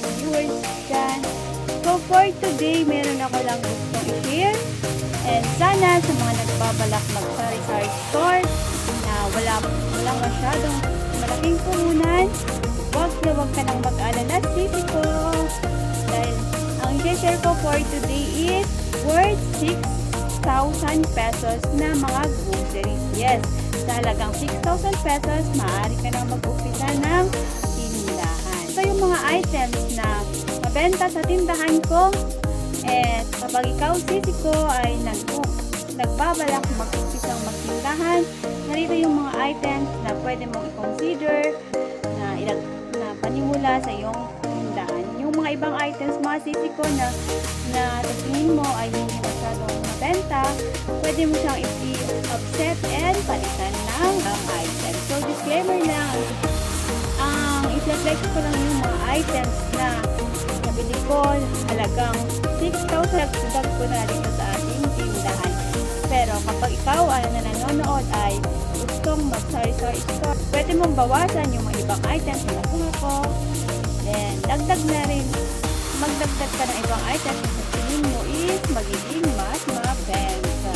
ating viewers dyan. So for today, meron ako lang gustong i-share. And sana sa mga nagbabalak mag-sari-sari store na wala, wala masyadong malaking puhunan, wag na wag ka nang mag-alala, sisi ko. Dahil ang i-share ko for today is worth 6,000 pesos na mga groceries. Yes, sa halagang 6,000 pesos, maaari ka nang mag-upisa ng mga items na mabenta sa tindahan ko. Eh, kapag ikaw, sisi ko, ay nag nagbabalak mag-umpisang magtindahan, narito yung mga items na pwede mong i-consider na, ilag, na panimula sa iyong tindahan. Yung mga ibang items, mga sisi ko na, na tingin mo ay hindi masyadong mabenta, pwede mo siyang i-offset and palitan ng um, item. So, disclaimer lang, i-flex ko lang yung mga items na nabili ko halagang 6,000 dag ko na dito sa ating tindahan. Pero kapag ikaw ay na nanonood ay gustong mag-sari-sari store, pwede mong bawasan yung mga ibang items na nakuha ko. Then, dagdag na rin. Magdagdag ka ng ibang items na tingin mo is magiging mas mabenta.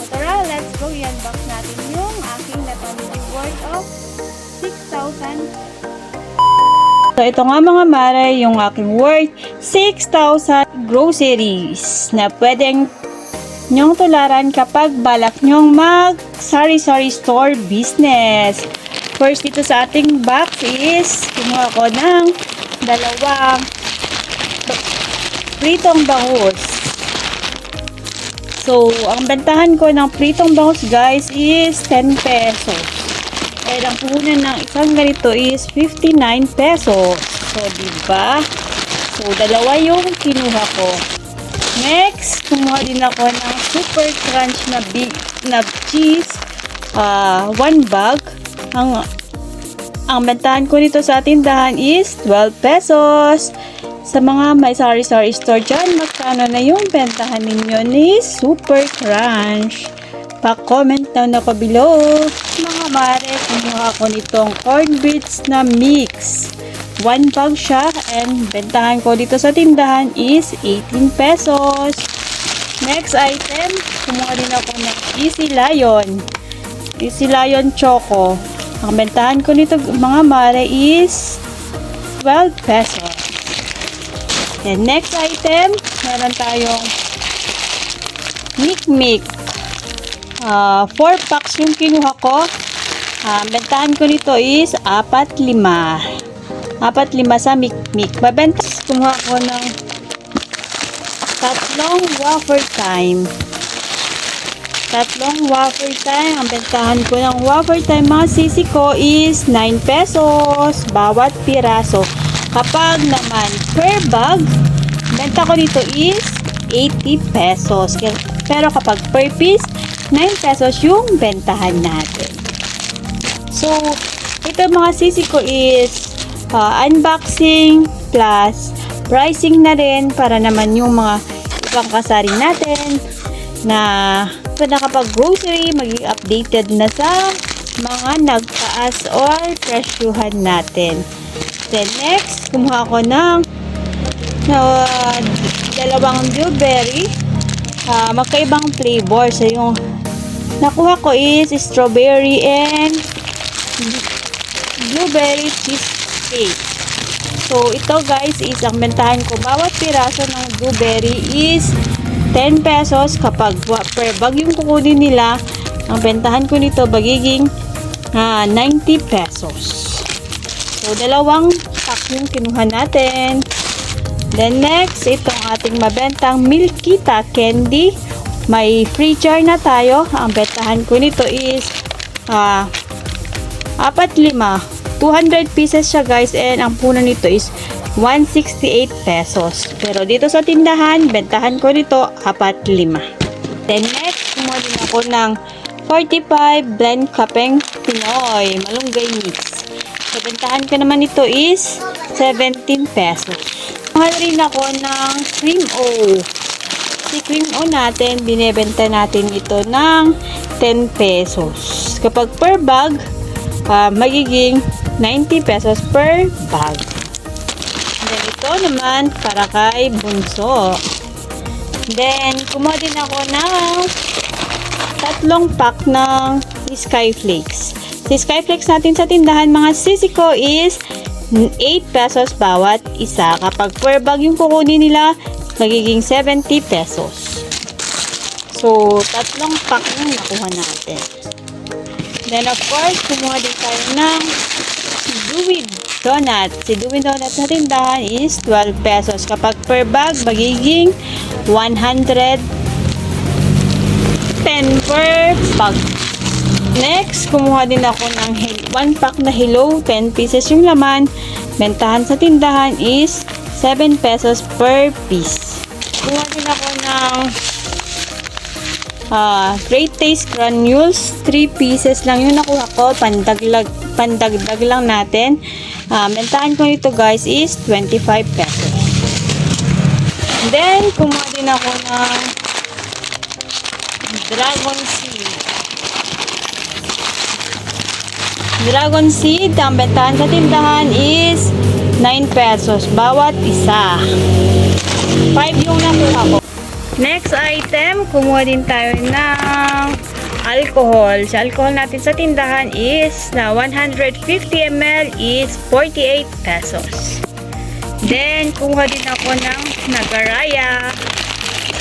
So tara, let's go. I-unbox natin yung aking napamili worth of 6,000 So, ito nga mga mare, yung aking worth 6,000 groceries na pwedeng nyong tularan kapag balak nyong mag sari-sari store business. First dito sa ating box is kumuha ko ng dalawang pritong bangus. So, ang bentahan ko ng pritong bangus guys is 10 pesos. And ang puhunan ng isang ganito is 59 pesos. So, diba? So, dalawa yung kinuha ko. Next, kumuha din ako ng super crunch na big na cheese. ah one bag. Ang ang bentahan ko dito sa tindahan is 12 pesos. Sa mga may sari-sari store dyan, magkano na yung bentahan ninyo ni Super Crunch? Pa-comment down ako below. Mga mare, kumuha ko nitong corn bits na mix. One bag siya and bentahan ko dito sa tindahan is 18 pesos. Next item, kumuha din ako ng Easy Lion. Easy Lion Choco. Ang bentahan ko nito mga mare is 12 pesos. Then next item, meron tayong Mic Mic. Ah, 4 packs yung kinuha ko. Ang bentahan ko nito is 4-5. 4-5 sa Mic. Mabenta, kumuha ko ng tatlong wafer time. Tatlong wafer time. Ang bentahan ko ng wafer time mga sisi ko is 9 pesos bawat piraso. Kapag naman per bag, benta ko dito is 80 pesos. Pero kapag per piece, 9 pesos yung bentahan natin. So, ito mga sisi ko is uh, unboxing plus pricing na rin para naman yung mga ibang kasari natin na pa nakapag grocery maging updated na sa mga nagtaas or presyuhan natin. Then next, kumuha ko ng uh, dalawang blueberry uh, magkaibang flavor. So yung nakuha ko is strawberry and blueberry cheesecake. So, ito guys is ang bentahan ko. Bawat piraso ng blueberry is 10 pesos kapag per bag yung kukunin nila. Ang bentahan ko nito magiging ah, 90 pesos. So, dalawang pack yung kinuha natin. Then next, itong ating mabentang Milkita Candy. May free jar na tayo. Ang bentahan ko nito is ah, apat lima. 200 pieces siya guys and ang puno nito is 168 pesos. Pero dito sa tindahan, bentahan ko nito apat lima. Then next, kumuha din ako ng 45 blend kapeng Pinoy malunggay mix. So, bentahan ko naman ito is 17 pesos. Mahal rin ako ng cream O. Si cream O natin, binebenta natin ito ng 10 pesos. Kapag per bag, ah, magiging 90 pesos per bag. Then ito, naman para kay Bunso. Then, kumuha din ako ng tatlong pack ng Skyflakes. Si Skyflakes natin sa tindahan mga sisi ko is 8 pesos bawat isa. Kapag per bag yung kukunin nila, magiging 70 pesos. So, tatlong pack yung nakuha natin. Then, of course, kumuha din tayo ng Dewey Donut. Si Dewey Donut na tindahan is 12 pesos. Kapag per bag, magiging 110 per bag. Next, kumuha din ako ng 1 pack na Hello, 10 pieces yung laman. Bentahan sa tindahan is 7 pesos per piece. Kumuha din ako ng ah Great Taste Granules. 3 pieces lang yung nakuha ko. Pandaglag, pandagdag lang natin. Ah, bentahan ko nito guys is 25 pesos. Then, kumuha din ako ng Dragon Seed. Dragon Seed, ang bentahan sa tindahan is 9 pesos bawat isa. 5 yung nakuha ko. Next item, kumuha din tayo ng alcohol. Sa alcohol natin sa tindahan is na 150 ml is 48 pesos. Then, kumuha din ako ng nagaraya.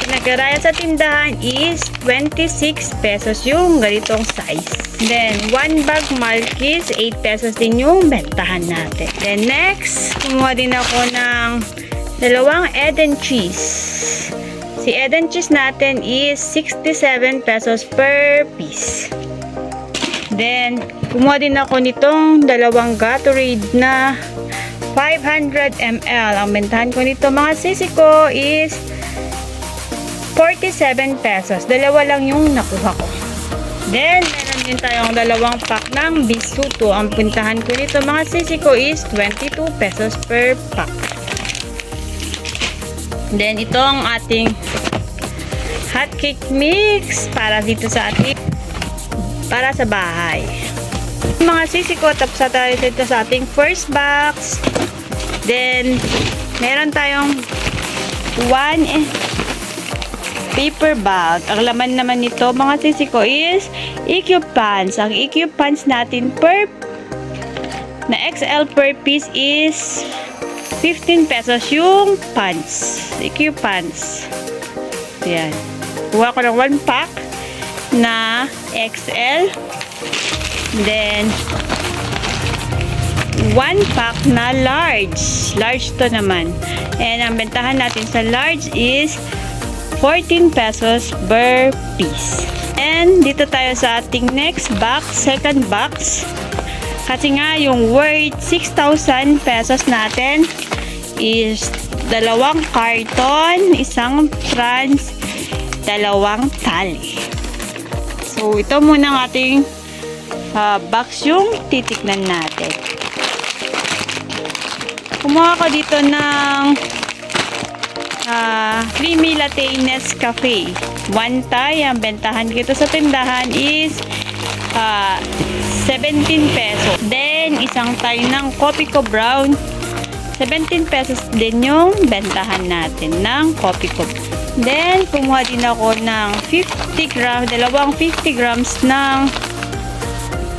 Si nagaraya sa tindahan is 26 pesos yung ganitong size. Then, one bag Malkis, 8 pesos din yung bentahan natin. Then, next, kumuha din ako ng dalawang Eden cheese. Si Eden cheese natin is 67 pesos per piece. Then, kumuha din ako nitong dalawang Gatorade na 500 ml. Ang bentahan ko nito mga sisi ko is 47 pesos. Dalawa lang yung nakuha ko. Then, meron din tayong dalawang pack ng bisuto. Ang puntahan ko nito mga sisi ko is 22 pesos per pack. Then, ito ang ating hot cake mix para dito sa ating para sa bahay. Mga sisi ko, tapos tayo dito sa ating first box. Then, meron tayong one eh, paper bag. Ang laman naman nito, mga sisi ko, is EQ pants. Ang EQ pants natin per na XL per piece is 15 pesos yung pants. EQ pants. Ayan. Kuha ko ng one pack na XL. Then, one pack na large. Large to naman. And ang bentahan natin sa large is 14 pesos per piece. And dito tayo sa ating next box, second box. Kasi nga yung worth 6,000 pesos natin is dalawang carton, isang trans, dalawang tali. So ito muna ang ating ah, box yung titiknan natin. Kumuha ko dito ng ah, creamy latte Nescafe. One tie, ang bentahan dito sa tindahan is ah, 17 pesos. Then, isang tie ng Coffee Co Brown. 17 pesos din yung bentahan natin ng Coffee Co. Then, kumuha din ako ng 50 grams, dalawang 50 grams ng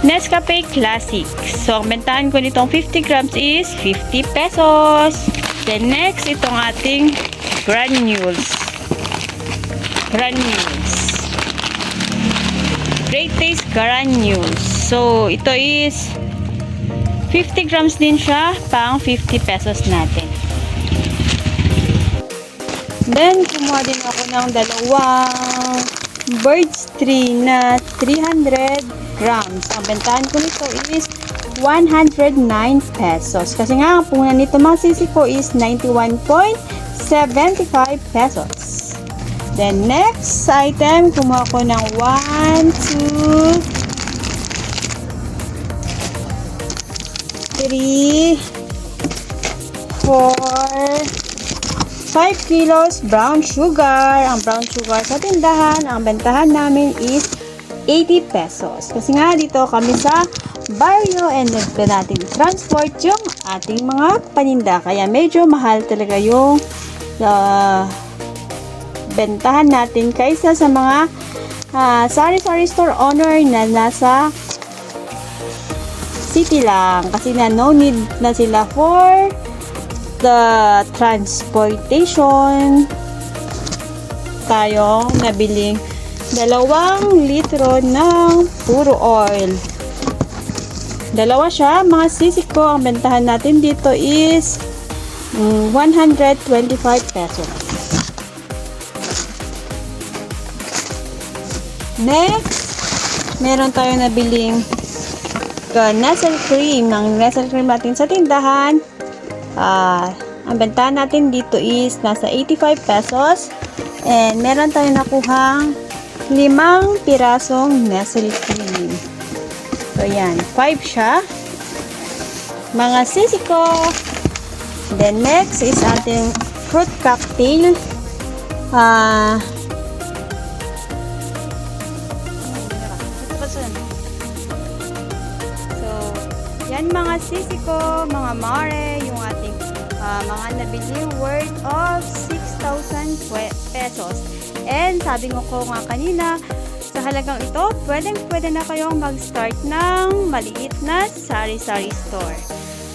Nescafe Classic. So, ang bentahan ko nitong 50 grams is 50 pesos. Then, next, itong ating granules. Granules. Great Taste Granules. So, ito is 50 grams din siya, pang 50 pesos natin. Then, kumuha din ako ng dalawang Bird's Tree na 300 grams. Ang bentahan ko nito is 109 pesos. Kasi nga, ang punan nito mga sisi ko is 91.75 pesos. Then, next item, kumuha ko ng 1, 2, 3, 4, 5 kilos brown sugar. Ang brown sugar sa tindahan, ang bentahan namin is 80 pesos. Kasi nga dito kami sa barrio and nagka natin transport yung ating mga paninda. Kaya medyo mahal talaga yung ah, bentahan natin kaysa sa mga ah, sari-sari store owner na nasa city lang. Kasi na no need na sila for the transportation tayo nabiling dalawang litro ng puro oil. Dalawa siya. Mga sisig ko, ang bentahan natin dito is mm, 125 pesos. Next, meron tayo nabiling uh, Nestle cream. Ang Nestle cream natin sa tindahan, ah, ang bentahan natin dito is nasa 85 pesos. And meron tayo nakuhang limang pirasong Nestle cream. So, yan. 5 siya. Mga sisi ko. Then, next is ating fruit cocktail. Ah, So, yan mga sisi ko, mga mare, yung ating ah, mga nabili worth of 6,000 pwe- pesos. And sabi ko ko nga kanina, sa halagang ito, pwedeng pwede na kayong mag-start ng maliit na sari-sari store.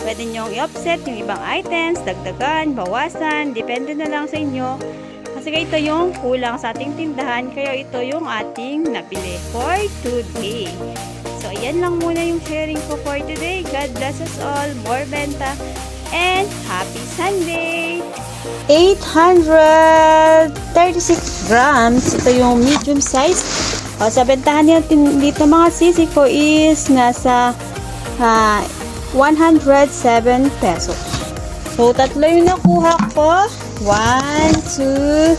Pwede nyong i-offset yung ibang items, dagdagan, bawasan, depende na lang sa inyo. Kasi ito yung kulang sa ating tindahan, kaya ito yung ating nabili for today. So, ayan lang muna yung sharing ko for today. God bless us all. More benta. And happy Sunday! 836 grams. Ito yung medium size. O, sa bentahan natin dito mga sisi ko is nasa ah, 107 pesos. So, tatlo yung nakuha ko. 1, 2,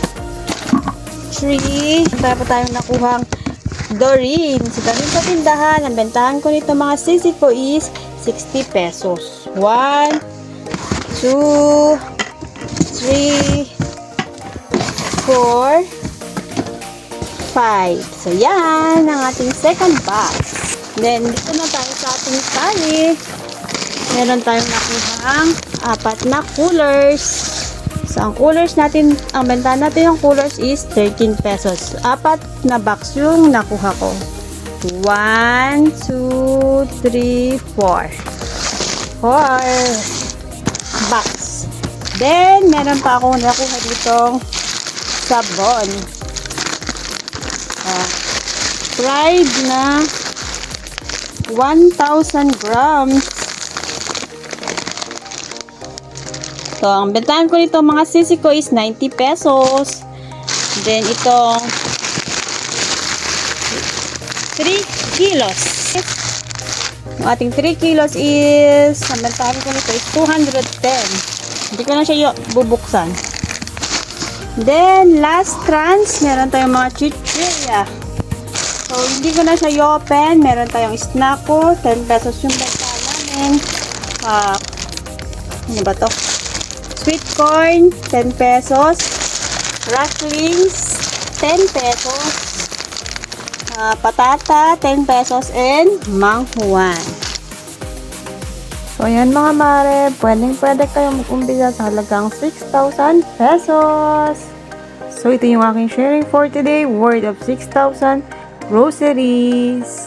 3. Tayo pa tayong nakuhang Doreen. So, Doreen sa tindahan. Ang bentahan ko nito mga sisi ko is 60 pesos. 1, 2, 3, 4, 5. So, yan ang ating second box. Then, dito na tayo sa ating tali. Meron tayong nakuhang apat na coolers. So, ang coolers natin, ang bentahan natin ng coolers is 13 pesos. Apat na box yung nakuha ko. 1, 2, 3, 4. 4 box. Then, meron pa akong nakuha ditong sabon. Ah, fried na 1,000 grams. So, ang bentahan ko nito mga sisi ko is 90 pesos. Then, itong 3 kilos. Ang ating 3 kilos is, ang bentahan ko nito is 210. Hindi ko na siya bubuksan. Then, last trans, meron tayong mga chichirya. So, hindi ko na siya i-open. Meron tayong snack ko. 10 pesos yung benta namin. Ah, ano ba to? Sweet corn, 10 pesos. Rushlings, 10 pesos. Ah, patata, 10 pesos. And manghuan. So, ayan mga mare, pwedeng pwede kayo mag-umbisa sa halagang 6,000 pesos. So, ito yung aking sharing for today, worth of 6,000 groceries.